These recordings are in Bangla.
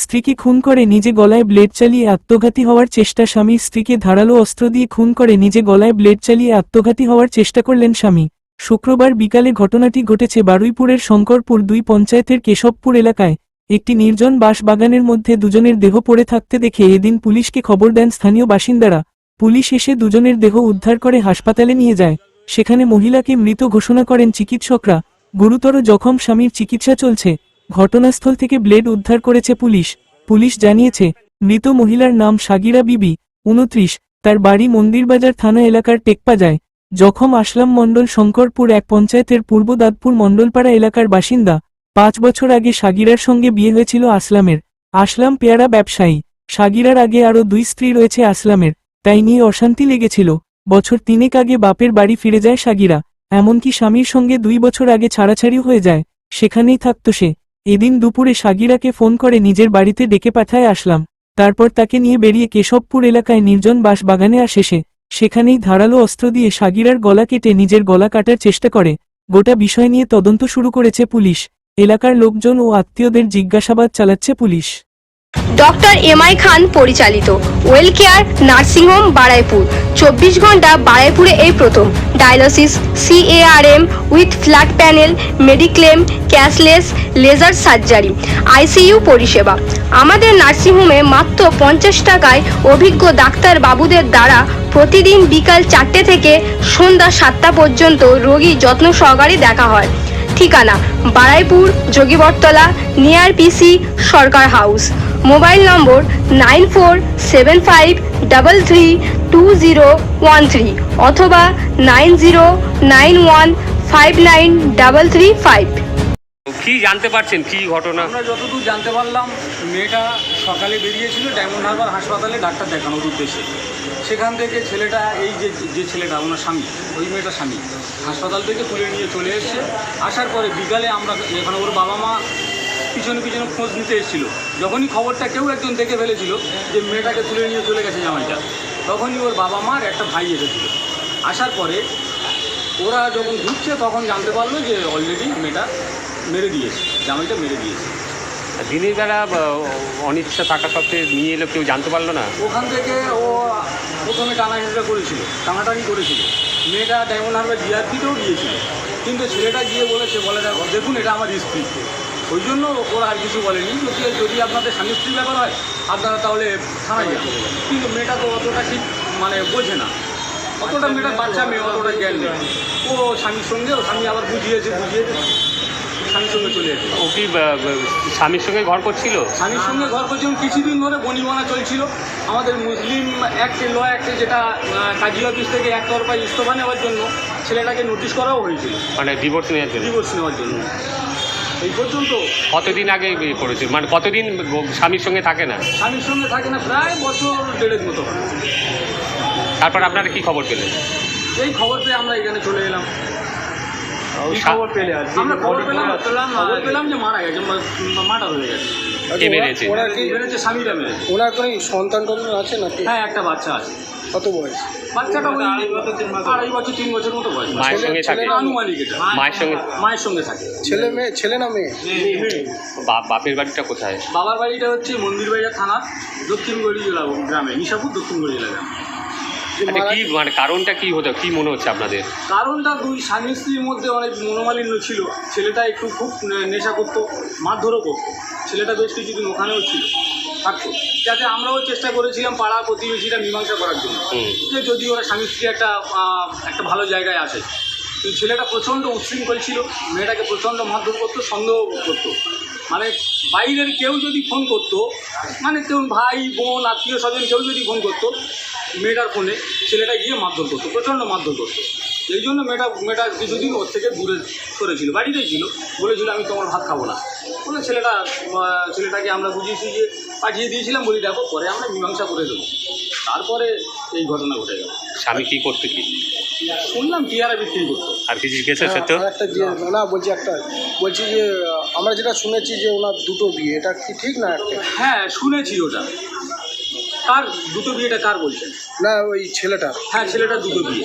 স্ত্রীকে খুন করে নিজে গলায় ব্লেড চালিয়ে আত্মঘাতী হওয়ার চেষ্টা স্বামী। স্ত্রীকে ধারালো অস্ত্র দিয়ে খুন করে নিজে গলায় ব্লেড চালিয়ে আত্মঘাতী হওয়ার চেষ্টা করলেন স্বামী। শুক্রবার বিকালে ঘটনাটি ঘটেছে বারুইপুরের শঙ্করপুর দুই পঞ্চায়েতের কেশবপুর এলাকায়। একটি নির্জন বাঁশবাগানের মধ্যে দুজনের দেহ পড়ে থাকতে দেখে এদিন পুলিশকে খবর দেন স্থানীয় বাসিন্দারা। পুলিশ এসে দুজনের দেহ উদ্ধার করে হাসপাতালে নিয়ে যায়। সেখানে মহিলাকে মৃত ঘোষণা করেন চিকিৎসকরা। গুরুতর জখম স্বামীর চিকিৎসা চলছে। ঘটনাস্থল থেকে ব্লেড উদ্ধার করেছে পুলিশ। পুলিশ জানিয়েছে, মৃত মহিলার নাম সাগিরা বিবি, উনত্রিশ, তার বাড়ি মন্দিরবাজার থানা এলাকার টেকপাজায়। জখম আসলাম মণ্ডল শঙ্করপুর এক পঞ্চায়েতের পূর্ব দাঁতপুর মণ্ডলপাড়া এলাকার বাসিন্দা। পাঁচ বছর আগে সাগিরার সঙ্গে বিয়ে হয়েছিল আসলামের। আসলাম পেয়ারা ব্যবসায়ী। সাগিরার আগে আরও দুই স্ত্রী রয়েছে আসলামের। তাই নিয়ে অশান্তি লেগেছিল। বছর তিনেক আগে বাপের বাড়ি ফিরে যায় সাগিরা। এমনকি স্বামীর সঙ্গে দুই বছর আগে ছাড়াছাড়িও হয়ে যায়। সেখানেই থাকত সে। এদিন দুপুরে সাগিরাকে ফোন করে নিজের বাড়িতে ডেকে পাঠায় আসলাম। তারপর তাকে নিয়ে বেরিয়ে কেশবপুর এলাকায় নির্জন বাস বাগানে আসে সে। সেখানেই ধারালো অস্ত্র দিয়ে সাগিরার গলা কেটে নিজের গলা কাটার চেষ্টা করে। গোটা বিষয় নিয়ে তদন্ত শুরু করেছে পুলিশ। এলাকার লোকজন ও আত্মীয়দের জিজ্ঞাসাবাদ চালাচ্ছে police. Doctor M I Khan পরিচালিত। Well Care, nursing home, Baruipur. চব্বিশ ঘণ্টা বারাইপুরে এই প্রথম। Dialysis C A R M with flat panel mediclaim cashless laser surgery ICU পরিষেবা। আমাদের নার্সিংহোমে মাত্র পঞ্চাশ টাকায় অভিজ্ঞ ডাক্তার বাবুদের দ্বারা প্রতিদিন বিকাল চারটে থেকে সন্ধ্যা সাতটা পর্যন্ত রোগী যত্ন সহকারে দেখা হয়। ঠিকানা, Baruipur Jogibortola near PC Sarkar house. Mobile number nine four seven five double three two zero one three অথবা nine zero nine one five nine double three five কি জানতে পারছেন? কি ঘটনা? আমরা যতদূর জানতে পারলাম মেয়েটা সকালে বেরিয়েছিল ডায়মন্ড হারবার হাসপাতালে ডাক্তার দেখানোর উদ্দেশ্যে। সেখান থেকে ছেলেটা এই যে যে ছেলেটা ওনার স্বামী ওই মেয়েটা স্বামী হাসপাতাল থেকে তুলে নিয়ে চলে এসছে। আসার পরে বিকালে আমরা এখানে ওর বাবা মা পিছনে পিছনে খোঁজ নিতে এসেছিল। যখনই খবরটা কেউ একজন দেখে ফেলেছিল যে মেয়েটাকে তুলে নিয়ে চলে গেছে জামাইটা। তখনই ওর বাবা মার একটা ভাই এসেছিল। আসার পরে ওরা যখন ঢুকছে তখন জানতে পারল যে অলরেডি মেয়েটা মেরে দিয়েছে জামাইটা মেরে দিয়েছে। দিনের বেলা অনিচ্ছা থাকা সত্ত্বে নিয়ে এলো কেউ জানতে পারল না? ওখান থেকে ও প্রথমে টানাহিঁচড়া করেছিল টানাটানি করেছিল। মেয়েটা ডায়মন্ড হারবার জিআরপিতেও গিয়েছিল। কিন্তু ছেলেটা গিয়ে বলেছে বলে দেখো দেখুন এটা আমার স্ত্রী। ওই জন্য ওরা আর কিছু বলেনি। যদি যদি আপনাদের স্বামী স্ত্রী ব্যাপার হয় আপনারা তাহলে থানায় যান। কিন্তু মেয়েটা তো অতটা ঠিক মানে বোঝে না। অতটা মেয়েটা বাচ্চা মেয়ে অতটা জ্ঞান নেই। ও স্বামীর সঙ্গে ও স্বামী আবার বুঝিয়েছে বুঝিয়েছে স্বামীর সঙ্গে চলে যেতে ও কি স্বামীর সঙ্গে ঘর করছিল? স্বামীর সঙ্গে ঘর পর্যন্ত কিছুদিন ধরে বনিবনা চলছিল। আমাদের মুসলিম অ্যাক্টে ল অ্যাক্টে যেটা কাজী অফিস থেকে একতরফা ইস্তফা নেওয়ার জন্য ছেলেটাকে নোটিশ করাও হয়েছিল। মানে ডিভোর্স নেওয়ার জন্য? ডিভোর্স নেওয়ার জন্য। এই পর্যন্ত? কতদিন আগে বিয়ে করেছিল মানে কতদিন স্বামীর সঙ্গে থাকে না? স্বামীর সঙ্গে থাকে না প্রায় বছর দেড়ের মতো। তারপর আপনারা কি খবর পেলেন এই খবর পেয়ে আমরা এখানে চলে এলাম। খবর পেলে আমরা খবর পেলাম পেলাম খবর পেলাম যে মারা গেছে মাটা হয়ে গেছে। কে মেরেছে? ওরা কি মেরেছে? স্বামীটা মেরেছে। ওনার কোনো সন্তান টন্তান আছে নাকি? হ্যাঁ একটা বাচ্চা আছে। কত বয়স? বাচ্চাটা ওই আড়াই বছর তিন বছর। মতো বয়স। মায়ের সঙ্গে থাকে? আনুমানিক এটা। মায়ের সঙ্গে? মায়ের সঙ্গে থাকে। ছেলে মেয়ে ছেলে না মেয়ে? বাপ- বাপের বাড়িটা কোথায়? বাবার বাড়িটা হচ্ছে মন্দির মন্দিরবাজার থানা দক্ষিণগড়ি জেলা গ্রামে নিশাপুর দক্ষিণগড়ি জেলা গ্রামে। আচ্ছা কি মানে কারণটা কি হতো? কি মনে হচ্ছে আপনাদের? কারণটা দুই স্বামী স্ত্রীর মধ্যে অনেক মনোমালিন্য ছিল। ছেলেটা একটু খুব নেশা করতো মারধরও করতো। ছেলেটা বেশ কিছুদিন ওখানেও ছিল থাকতো। যাতে আমরাও চেষ্টা করেছিলাম পাড়া প্রতিবেশীরা মীমাংসা করার জন্য। যে যদি ওরা স্বামী স্ত্রী একটা একটা ভালো জায়গায় আসে। ছেলেটা প্রচণ্ড উচ্ছৃঙ্খল ছিল মেয়েটাকে প্রচণ্ড মারধর করতো সন্দেহ করতো। মানে বাইরের কেউ যদি ফোন করতো মানে কেউ ভাই, বোন, আত্মীয় স্বজন কেউ যদি ফোন করতো, মেয়েটার ফোনে, ছেলেটা গিয়ে মারধর করতো, প্রচণ্ড মারধর করতো। এই জন্য মেয়েটা মেয়েটা কিছুদিন ওর থেকে দূরে সরেছিল, বাড়িতেই ছিল। বলেছিল, আমি তোমার ভাত খাব না। বলে ছেলেটা ছেলেটাকে আমরা বুঝিয়েছি যে পাঠিয়ে দিয়েছিলাম বলি, দেখো, পরে আমরা মীমাংসা করে দেবো। তারপরে এই ঘটনা ঘটে গেল। স্বামী কি করতে কি? শুনলাম পেয়ারা বিক্রি করতো। আর কিছু জিজ্ঞেস সত্য আর একটা যে না বলছি একটা বলছি যে আমরা যেটা শুনেছি যে ওনার দুটো বিয়ে এটা কি ঠিক না একটা? হ্যাঁ শুনেছি ওটা। কার দুটো বিয়েটা কার বলছেন? না ওই ছেলেটা হ্যাঁ ছেলেটা দুটো বিয়ে।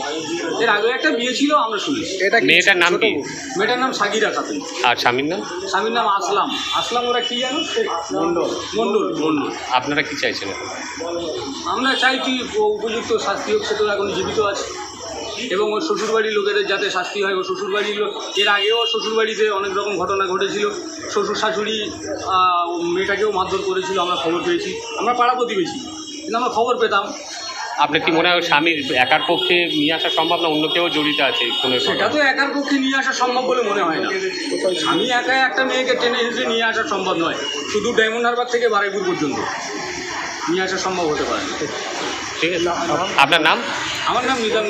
এর আগে একটা বিয়ে ছিল আমরা শুনেছি। এটা কি মেয়েটার নাম ছোট কি? বউ? মেয়েটার নাম সাগিরা খাতুন। আর স্বামীর নাম? স্বামীর নাম আসলাম। আসলাম ওরা কি জানো? মন্ডল মন্ডল মন্ডল আপনারা কি চাইছেন এখন? আমরা চাইছি ও উপযুক্ত শাস্তি হোক সে তো এখন জীবিত আছে। এবং ওর শ্বশুরবাড়ির লোকেদের যাতে শাস্তি হয় ও শ্বশুরবাড়ির লোক এর আগেও ওর শ্বশুরবাড়িতে অনেক রকম ঘটনা ঘটেছিল। শ্বশুর শাশুড়ি আহ, মেয়েটাকেও মারধর করেছিল আমরা খবর পেয়েছি। আমরা পাড়া প্রতিবেশী। কিন্তু আমরা খবর পেতাম। আপনার কি মনে হয় স্বামীর একার পক্ষে নিয়ে আসা সম্ভব না? অন্য কেউ জড়িত আছে সেটা তো একার পক্ষে নিয়ে আসা সম্ভব বলে মনে হয় না। স্বামী একাই একটা মেয়েকে টেনে হিসেবে নিয়ে আসা সম্ভব নয়। শুধু ডায়মন্ড হারবার থেকে বারাইপুর পর্যন্ত। নিয়ে আসা সম্ভব হতে পারে। ঠিক আছে। আপনার নাম? আমার নাম নিজাম